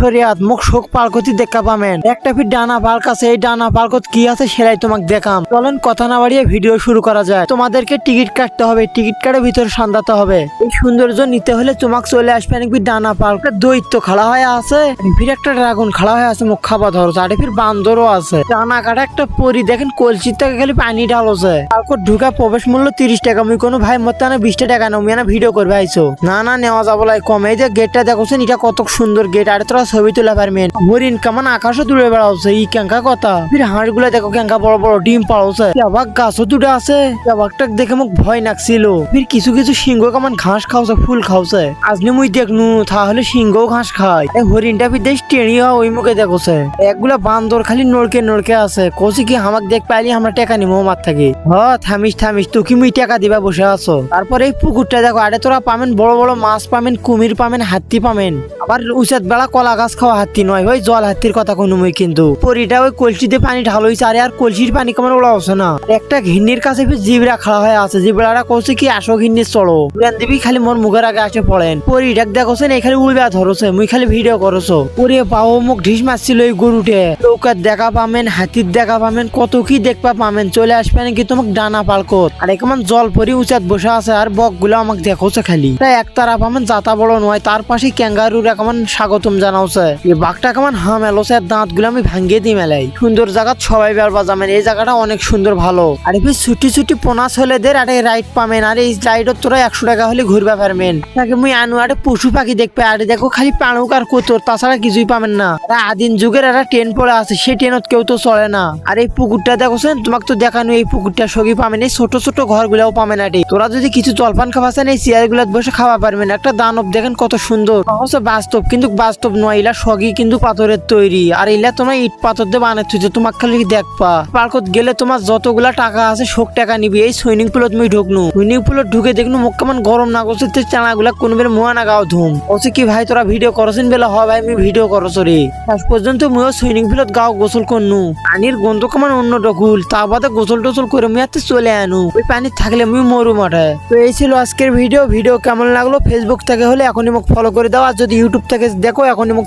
শরিয়াত, মুখ শোক পালকতি দেখা পাবেন। একটা ফির ডানা পার্ক আছে, এই ডানা পার্কত কি আছে সেটাই তোমাকে দেখাম। চলেন কথা না বাড়িয়ে ভিডিও শুরু করা যায় তোমাদেরকে টিকিট কাটতে হবে, টিকিট কাটে ভিতরে সান্দাতে হবে। এই সৌন্দর্য নিতে হলে তোমাকে চলে আসবে নাকি ডানা পার্ক। দৈত্য খাড়া হয়ে আছে ফির একটা ড্রাগন খাড়া হয়ে আছে মুখ খাবার ধরো আর ফির বান্দরও আছে। ডানা কাটা একটা পরি, দেখেন কলসির থেকে খালি পানি ঢালছে। তারপর ঢুকা প্রবেশ মূল্য তিরিশ টাকা। মুই কোনো ভাই মতো না বিশটা টাকা নাও না ভিডিও করবে, আইছো। না না, নেওয়া যাব কম এই যে গেটটা দেখছেন, এটা কত সুন্দর গেট আর তোরা ছবি তুলে পারবেন হরিণ কেমন আকাশও দূরে বেড়াচ্ছে, ই ক্যাঙ্কা কথা। ফির হাঁড়গুলা দেখো ক্যাঙ্কা বড় বড় ডিম পাড়ছে অবাক গাছও দুটো আছে। অবাকটা দেখে মোক ভয় লাগছিল ফির কিছু কিছু সিংহ কেমন ঘাস খাওছে ফুল খাওছে আজলি মুই দেখনু, তাহলে সিংহও ঘাস খায়। এই হরিণটা বিদেশ টেনিয়া ওই মুখে দেখছে। একগুলা বান্দর খালি নড়কে নড়কে আছে। কষি কি আমাক দেখ পাইলি আমরা টাকা নিবো মার থাকি। হ, থামিস থামিস তুই কি মুই টাকা দিবা বসে আছো? তারপরে এই পুকুরটা দেখো, আরে তোরা পাবেন বড় বড় মাছ পাবেন কুমির পাবেন হাতি পাবেন আবার উচাত বেলা কলা গাছ খাওয়া হাতি নয় ওই জল হাতির কথা কোনো মই কিন্তু। পরিটা ওই কলসিতে পানি ঢালইছে আরে আর কলসির পানি কেমন ওলা না। একটা ঘিন্নির কাছে জিবরা খাড়া হয়ে আছে জিবরাটা কইছে কি, আসো ঘিন্নির চলো। দিবি, খালি মোর মুখের আগে আসে পড়েন। পরিটাক দেখছেন এই খালি উড়বা ধরছে, মুই খালি ভিডিও করছ। ওরে বাবু মুখ ঢিস মারছিল এই গরুটে। নৌকার দেখা পামেন হাতির দেখা পামেন, কত কি দেখবা পামেন, চলে আসবেন কি তোমাকে ডানা পালকত। আর কেমন জল পরি উচাত বসে আছে, আর বকগুলো আমাকে দেখোছে খালি। তাই একতারা পাবেন যাতা বড় নয়, তার পাশে ক্যাঙ্গারুরা কেমন স্বাগতম জানাওছে এই বাঘটা কেমন হাম এলোছে আর দাঁতগুলো আমি ভাঙ্গিয়ে দিই মেলাই। সুন্দর জায়গা, সবাই বেরবা যাবেন এই জায়গাটা অনেক সুন্দর ভালো। আর এবার ছুটি ছুটি পোনা ছেলেদের আরে রাইড পাবেন। আর এই রাইডত তোরা একশো টাকা হলে ঘুরবা পারবেন। তাকে মুই আনু আরে পশু পাখি দেখবে, আরে দেখো খালি পাণুক আর কোতর, তাছাড়া কিছুই পাবেন না। আদিম যুগের একটা ট্রেন পড়ে আছে সেই ট্রেনত কেউ তো চলে না। আর এই পুকুরটা দেখোছেন তোমাকে তো দেখানো, এই পুকুরটা সগি পাবেন, এই ছোট ছোট ঘর ঘরগুলাও পাবেন আরে তোরা যদি কিছু জলপান খাওয়াছেন এই চেয়ার গুলাত বসে খাওয়া পারবেন একটা দানব দেখেন কত সুন্দর। বাস্তব, কিন্তু বাস্তব নয় ইলা সগি কিন্তু পাথরের তৈরি। আর ইলা তোমার ইট পাথর দিয়ে বানাচ্ছ তোমাক খালি দেখবা। পার্কত গেলে তোমার যতগুলা টাকা আছে শোক টাকা নিবি। এই সুইমিং পুলত মুই ঢুকনু। সুইমিং পুলত ঢুকে দেখনু মুখ কেমন গরম না করছে তে চানা গুলা কোন বের মুয়া না গাও ধুম। ওসে কি ভাই তোরা ভিডিও করছেন বেলা? হয় ভাই, আমি ভিডিও করছ রে। শেষ পর্যন্ত মুও সুইমিং পুলত গাও গোসল করনু। পানির গন্ধ কেমন অন্য ডকুল। তা বাদে গোসল টোসল করে মুই হাতে চলে আনু। ওই পানি থাকলে মুই মরু মাঠে। তো এই ছিল আজকের ভিডিও। ভিডিও কেমন লাগল? ফেসবুক থেকে হলে এখনই মুখ ফলো করে দাও। আর যদি ইউটিউব থেকে দেখো, এখনই মুখ